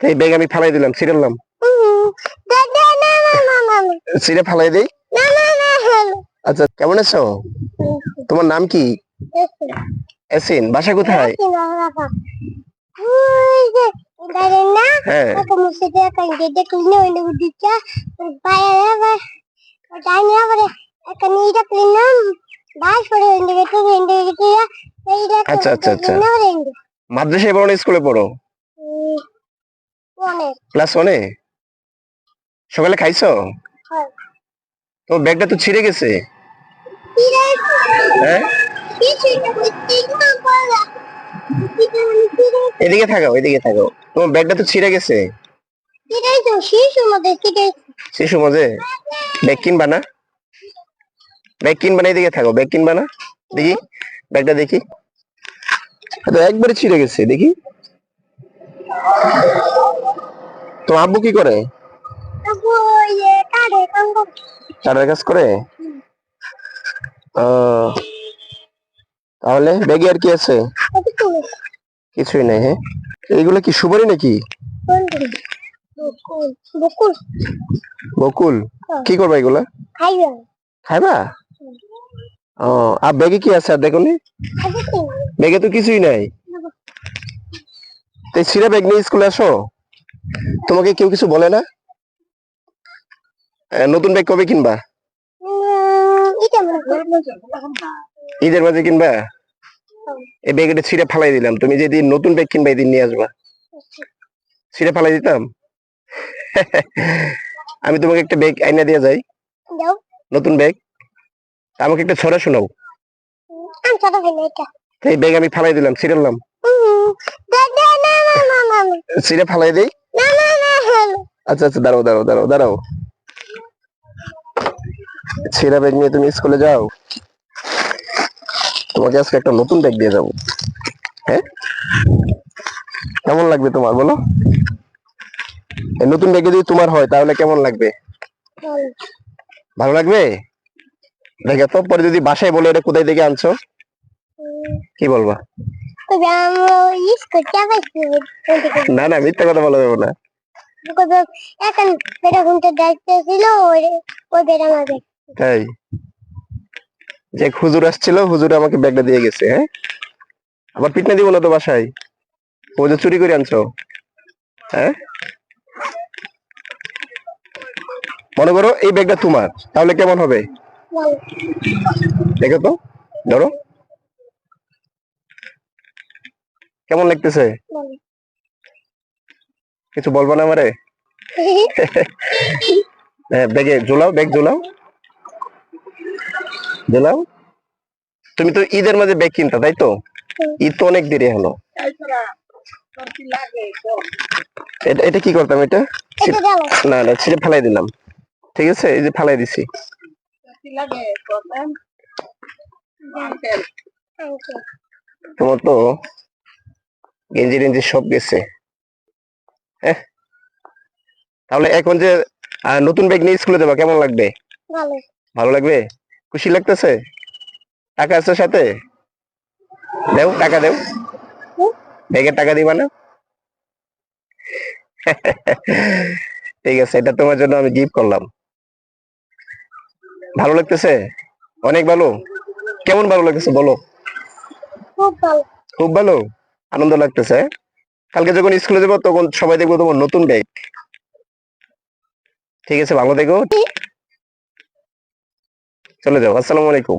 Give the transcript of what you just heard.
এই ব্যাগ আমি ফালাই দিলাম ছিড়লাম ছিঁড়ে ফালাই দিই? আচ্ছা কেমন আছো? তোমার নাম কি? এসিন বাসা কোথায়? হ্যাঁ। আচ্ছা, আচ্ছা, আচ্ছা। মাদ্রাসায় পড়ো না স্কুলে পড়ো? ক্লাস ওয়ানে সকালে খাইছো? হ্যাঁ। তোমার ব্যাগটা তো ছিঁড়ে গেছে। হ্যাঁ? এদিকে থাকাও এদিকে থাকাও। তোমার ব্যাগটা তো ছিঁড়ে গেছে। শিশু মজে। ব্যাগ কিনবা না? ব্যাগ কিনবা না? এদিকে থাকো। ব্যাগ কিনবা না? দেখি। ব্যাগটা দেখি। একবারে ছিঁড়ে গেছে দেখি। তো আব্বু কি করে? কাজ করে? তাহলে ব্যাগে আর কি আছে? কিছুই নাই হ্যাঁ? এইগুলো কি সুপারি নাকি? বকুল। বকুল। হ্যাঁ। কি করবা এগুলা? খাইবা। ও আর ব্যাগে কি আছে আর দেখো নি? ব্যাগে তো কিছুই নাই। তাই ছিঁড়ে ব্যাগ নিয়ে স্কুলে আসো? তোমাকে কেউ কিছু বলে না? নতুন ব্যাগ কবে কিনবা? ঈদের মাঝে কিনবা? এই ব্যাগ এটা ছিঁড়ে ফালাই দিলাম। তুমি যেদিন নতুন ব্যাগ কিনবা এদিন নিয়ে আসবা। ছিঁড়ে ফালাই দিতাম? আমি তোমাকে একটা ব্যাগ আইনা দিয়ে যাই। নতুন ব্যাগ আমাকে একটা ছড়া শোনাও। এই ব্যাগ আমি ফালাই দিলাম ছিঁড়লাম ছিঁড়ে ফালাই দেই। আচ্ছা আচ্ছা দাঁড়াও দাঁড়াও দাঁড়াও দাঁড়াও। ছেঁড়া ব্যাগ নিয়ে তুমি স্কুলে যাও। তোমাকে আজকে একটা নতুন ব্যাগ দিয়ে যাব। হ্যাঁ? কেমন লাগবে তোমার বলো? নতুন ব্যাগে যদি তোমার হয় তাহলে কেমন লাগবে? ভালো লাগবে? দেখে তো পরে যদি বাসায় বলে এটা কোথায় থেকে আনছো? কি বলবা? না না মিথ্যা কথা বলা যাবে না। এখন বেটা ঘুমতে দায়িত্ব ছিল ওই ওই বেটা আমাকে তাই? যে হুজুর আসছিল হুজুর আমাকে ব্যাগটা দিয়ে গেছে হ্যাঁ? আবার পিটনা দিব না তো বাসায়? ও যে চুরি করে আনছো হ্যাঁ? মনে করো এই ব্যাগটা তোমার তাহলে কেমন হবে? দেখো তো ধরো। কেমন লাগতেছে? কিছু বলব না আমারে? হ্যাঁ ব্যাগে ঝোলাও ব্যাগ ঝোলাও। ঝোলাও। তুমি তো ঈদের মাঝে ব্যাগ কিনতা তাই তো? ঈদ তো অনেক দেরি হলো। এটা এটা কি করতাম এটা? না না ছিঁড়ে ফেলাই দিলাম। ঠিক আছে এই যে ফেলাই দিছি। তোমার তো গেঞ্জি টেঞ্জি সব গেছে। তাহলে এখন যে নতুন ব্যাগ নিয়ে স্কুলে যাবা কেমন লাগবে? ভালো। ভালো লাগবে? খুশি লাগতেছে? টাকা আছে সাথে? দেও টাকা দেও। ব্যাগের টাকা দিবা না? ঠিক আছে এটা তোমার জন্য আমি গিফট করলাম। ভালো লাগতেছে? অনেক ভালো? কেমন ভালো লাগতেছে বলো? খুব ভালো। খুব ভালো? আনন্দ লাগতেছে হ্যাঁ? কালকে যখন স্কুলে যাব, তখন সবাই দেখব তোমার নতুন ব্যাগ ঠিক আছে, ভালো দেখো চলে যাও, আসসালামু আলাইকুম।